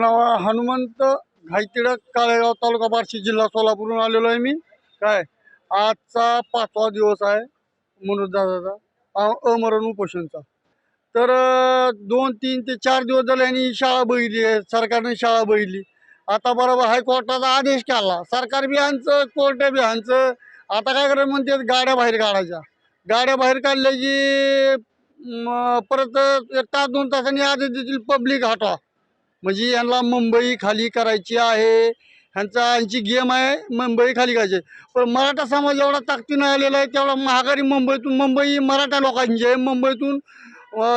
नाव हनुमंत घाईतिडक काळेगाव तालुका बार्शी जिल्हा सोलापूरहून आलेलो आहे मी. काय? आजचा पाचवा दिवस आहे मनोजदादाचा अमरण उपोषणचा. तर दोन तीन ते चार दिवस झाले आणि शाळा बघितली आहे. सरकारने शाळा बघितली आता बरोबर हायकोर्टाचा आदेश काढला सरकार बी कोर्ट बी आता काय करायचं म्हणते गाड्या बाहेर काढायच्या. गाड्या बाहेर काढल्या की परत एक तास दोन तासांनी आदेश देतील पब्लिक हटा म्हणजे यांना मुंबई खाली करायची आहे. ह्यांचा यांची गेम आहे मुंबई खाली करायची पण मराठा समाज एवढा ताकदीनं आलेला आहे तेवढा महागारी मुंबईतून मुंबई मराठा लोकांची आहे. मुंबईतून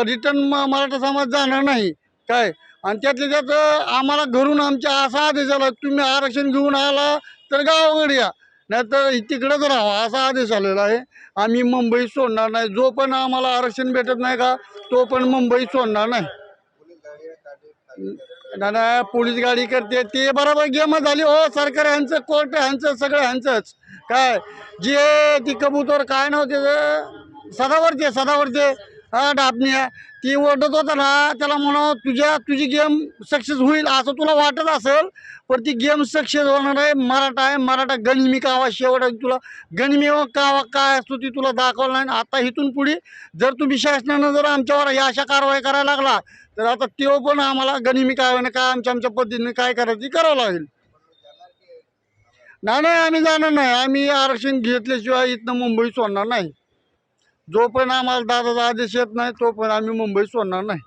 रिटर्न मराठा समाज जाणार नाही. काय? आणि त्यातल्या त्यात आम्हाला घरून आमच्या असा आदेश आला तुम्ही आरक्षण घेऊन आला तर गावाकडे या. नाहीतर तिकडंच राहा असा आदेश आलेला आहे. आम्ही मुंबई सोडणार नाही. जो पण आम्हाला आरक्षण भेटत नाही का तो पण मुंबई सोडणार नाही. ना पोलीस गाडी करते ते बरोबर गेम झाली. हो सरकार ह्यांचं कोर्ट ह्यांचं सगळं ह्यांचंच. काय? जे ती कबूतर काय नव्हते सदावरचे सदावरचे हा डाबण्या ती ओरडत होता ना त्याला म्हणा तुझ्या तुझी गेम सक्सेस होईल असं तुला वाटत असेल पण ती गेम सक्सेस होणार आहे. मराठा आहे. मराठा गनिमी कावा शेवट आहे. तुला गनिमी कावा काय असतो ती तुला दाखवला नाही. आता इथून पुढे जर तुम्ही शासनानं जर आमच्यावर या अशा कारवाई करायला लागला तर आता तो पण आम्हाला गणिमी काय काय आमच्या आमच्या पद्धतीने काय करायचं ते करावं लागेल. नाही नाही आम्ही जाणार नाही. आम्ही आरक्षण घेतल्याशिवाय इथनं मुंबई सोडणार नाही. जो पण आम्हाला दादाचा आदेश येत नाही तो पण आम्ही मुंबई सोडणार नाही.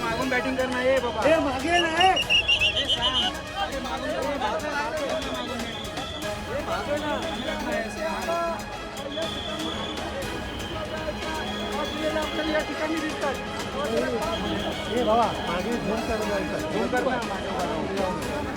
मागून बॅटिंग करणार आहे बाबा हे बाबा मागे झोन कर